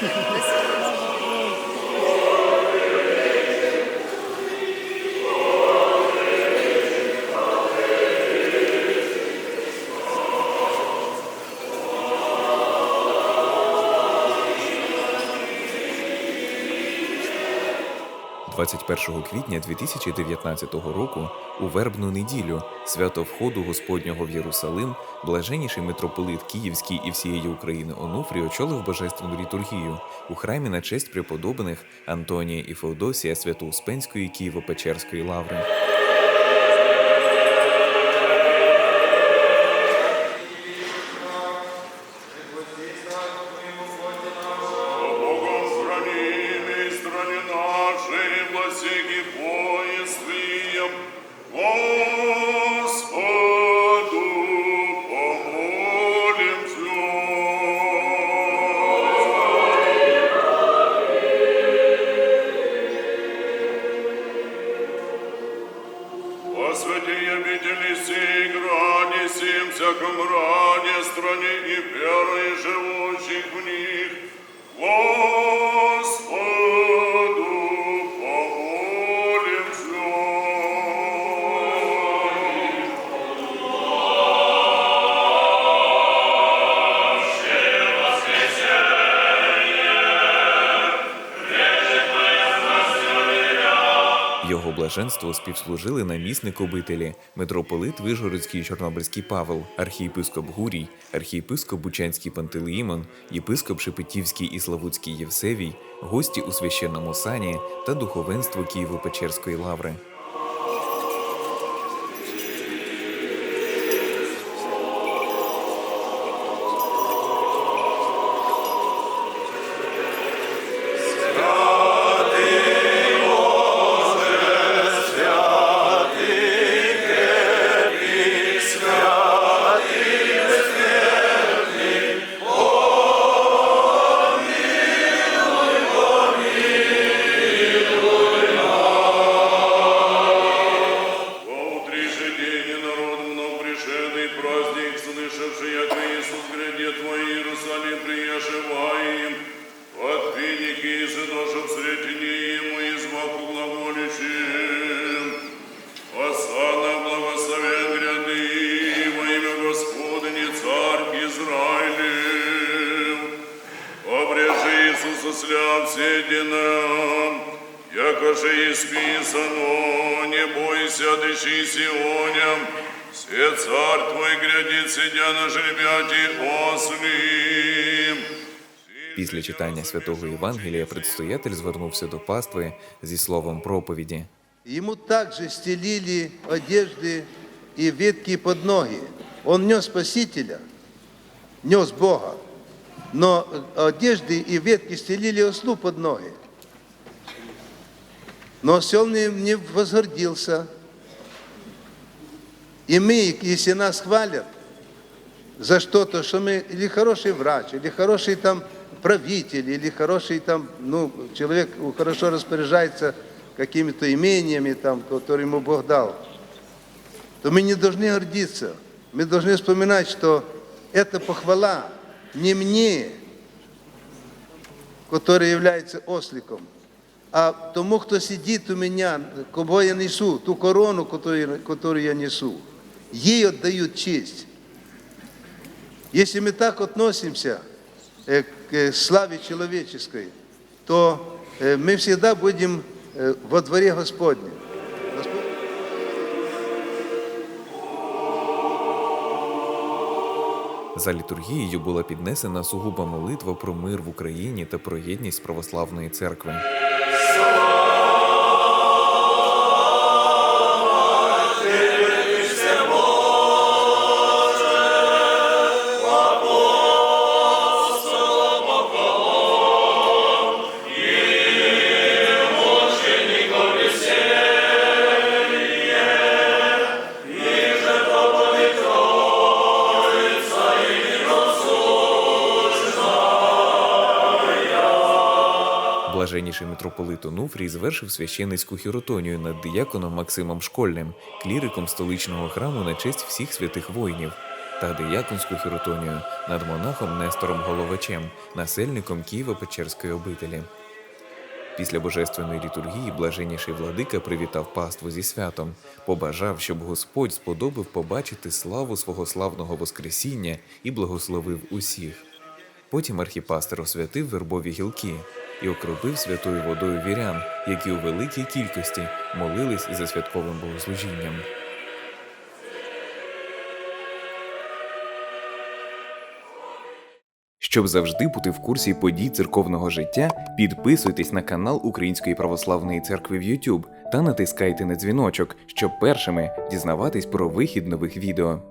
で。21 квітня 2019 року у вербну неділю, свято входу Господнього в Єрусалим, блаженніший митрополит Київський і всієї України Онуфрій очолив божественну літургію у храмі на честь преподобних Антонія і Феодосія Свято-Успенської Києво-Печерської лаври. Богом О святей обители сей грани, сим всяком раде, стране и верой живущих в них, Господу Його блаженство співслужили намісник обителі, митрополит Вижгородський Чорнобильський Павел, архієпископ Гурій, архієпископ Бучанський Пантелеїмон, єпископ Шепетівський і Славутський Євсевій, гості у священному сані та духовенство Києво-Печерської лаври. Седина, якоже исписано, не бойся, дыши Сионем, все царь твой грядит, сидя на жеребяті ослім. Після читання святого Євангелія предстоятель звернувся до пастви зі словом проповіді. Ему также стелили одежды и ветки под ноги. Он нес Спасителя, нес Бога, но одежды и ветки стелили ослу под ноги. Но осел не, не возгордился. И мы, если нас хвалят за что-то, что мы или хороший врач, или хороший там правитель, или хороший там, ну, человек хорошо распоряжается какими-то имениями, там, которые ему Бог дал, то мы не должны гордиться. Мы должны вспоминать, что это похвала не мне, который является осликом, а тому, кто сидит у меня, кого я несу, ту корону, которую, которую я несу. Ей отдают честь. Если мы так относимся э, к э, славе человеческой, то э, мы всегда будем э, во дворе Господнем. За літургією була піднесена сугуба молитва про мир в Україні та про єдність православної церкви. Блаженніший митрополит Онуфрій звершив священицьку хіротонію над дияконом Максимом Школьним, кліриком столичного храму на честь всіх святих воїнів, та дияконську хіротонію над монахом Нестором Головачем, насельником Києво-Печерської обителі. Після божественної літургії блаженніший владика привітав паству зі святом, побажав, щоб Господь сподобав побачити славу свого славного Воскресіння і благословив усіх. Потім архіпастер освятив вербові гілки. І окропив святою водою вірян, які у великій кількості молились за святковим богослужінням. Щоб завжди бути в курсі подій церковного життя, підписуйтесь на канал Української православної церкви в YouTube та натискайте на дзвіночок, щоб першими дізнаватись про вихід нових відео.